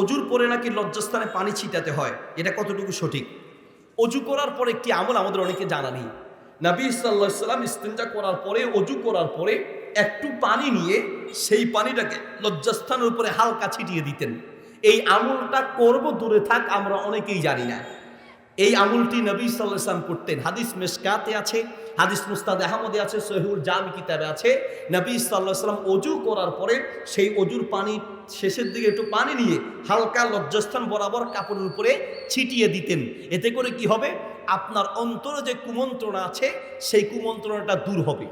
অজুর পরে নাকি লজ্জাস্থানে পানি ছিটাতে হয়, এটা কতটুকু সঠিক? অজু করার পরে একটি আমল আমাদের অনেকে জানা নেই। নাবি ইসাল্লাহাম ইস্তেঞ্জা করার পরে, অজু করার পরে একটু পানি নিয়ে সেই পানিটাকে লজ্জাস্থানের উপরে হালকা ছিটিয়ে দিতেন। এই আমলটা করব, দূরে থাক, আমরা অনেকেই জানি না। এই আমলটি নবী সাল্লাম করতেন হাদিস মেশকাতে আছে, হাদিস মুস্তাদ আহমদে আছে সহিউল জামি কিতাবে আছে। নবী সাল্লাহ সাল্লাম অজু করার পরে সেই অজুর পানি শেষের দিকে একটু পানি নিয়ে হালকা লজ্জাস্থান বরাবর কাপড়ের উপরে ছিটিয়ে দিতেন। এতে করে কি হবে? আপনার অন্তরে যে কুমন্ত্রণা আছে, সেই কুমন্ত্রণাটা দূর হবে।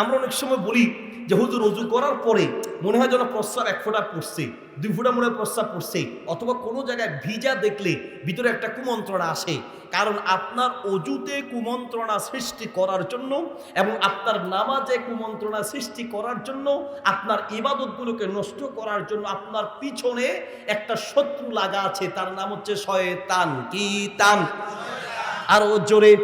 আমরা অনেক সময় বলি যে, হুজুর রজু করার পরে মনে হয় যেন প্রস্রাব এক ফোঁটা পড়ছে, দুই ফোঁটা মনে প্রস্রাব পড়ছে, অথবা কোনো জায়গায় ভিজা দেখলে ভিতরে একটা কুমন্ত্রণা আসে। কারণ আপনার অজুতে কুমন্ত্রণা সৃষ্টি করার জন্য এবং আপনার নামাজে কুমন্ত্রণা সৃষ্টি করার জন্য, আপনার ইবাদতগুলোকে নষ্ট করার জন্য আপনার পিছনে একটা শত্রু লাগা আছে, তার নাম হচ্ছে শয়তান। কি তান? আরও জোরে,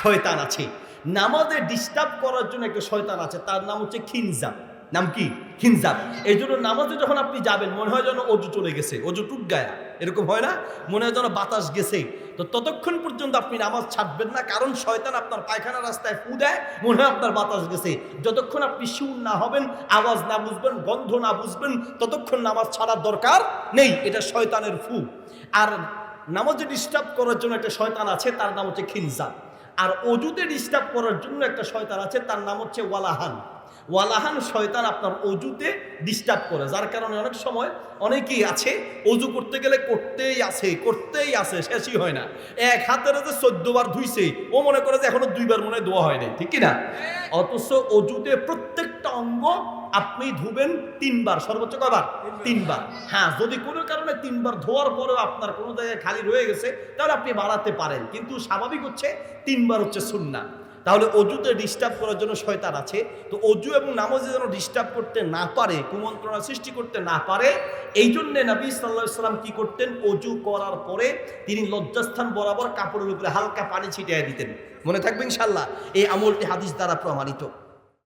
শয়তান আছে। নামাজে ডিস্টার্ব করার জন্য একটা শয়তান আছে, তার নাম হচ্ছে খিনজাব। নাম কি? খিনজাব। এই জন্য নামাজে যখন আপনি যাবেন, মনে হয় যেন অজু চলে গেছে, অজু টুক গায়া। এরকম হয় না? মনে হয় যেন বাতাস গেছে। তো ততক্ষণ পর্যন্ত আপনি নামাজ ছাড়বেন না, কারণ শয়তান আপনার পায়খানা রাস্তায় ফু দেয়, মনে হয় আপনার বাতাস গেছে। যতক্ষণ আপনি শিউর না হবেন, আওয়াজ না বুঝবেন, গন্ধ না বুঝবেন, ততক্ষণ নামাজ ছাড়ার দরকার নেই, এটা শয়তানের ফু। আর নামাজে ডিস্টার্ব করার জন্য একটা শয়তান আছে, তার নাম হচ্ছে খিনজাব। আর অজুতে ডিস্টার্ব করার জন্য একটা শয়তান আছে, তার নাম হচ্ছে ওয়ালাহান। ওয়ালাহান শয়তান আপনার অজুতে ডিস্টার্ব করে, যার কারণে অনেক সময় অনেকেই আছে, অজু করতে গেলে করতেই আছে করতেই আছে, শেষই হয় না। এক হাতের যে চোদ্দ বার ধুইছে, ও মনে করে যে এখনও দুইবার মনে হয় ধোয়া হয়নি ঠিক কি না অথচ অজুতে প্রত্যেকটা অঙ্গ আপনি ধুবেন তিনবার সর্বোচ্চ কবার তিনবার। হ্যাঁ যদি কোনো কারণে তিনবার ধোয়ার পরেও আপনার কোনো জায়গায় খালি রয়ে গেছে তাহলে আপনি বাড়াতে পারেন। কিন্তু স্বাভাবিক হচ্ছে তিনবার হচ্ছে সুন্না তাহলে অজুতে ডিস্টার্ব করার জন্য শয়তান আছে। তো অজু এবং নামাজে যেন ডিস্টার্ব করতে না পারে কুমন্ত্রণা সৃষ্টি করতে না পারে এই জন্যে নবী সাল্লাহ সাল্লাম কি করতেন? অজু করার পরে তিনি লজ্জাস্থান বরাবর কাপড়ের উপরে হালকা পানি ছিটিয়ে দিতেন। মনে থাকবে ইনশাল্লাহ এই আমলটি হাদিস দ্বারা প্রমাণিত।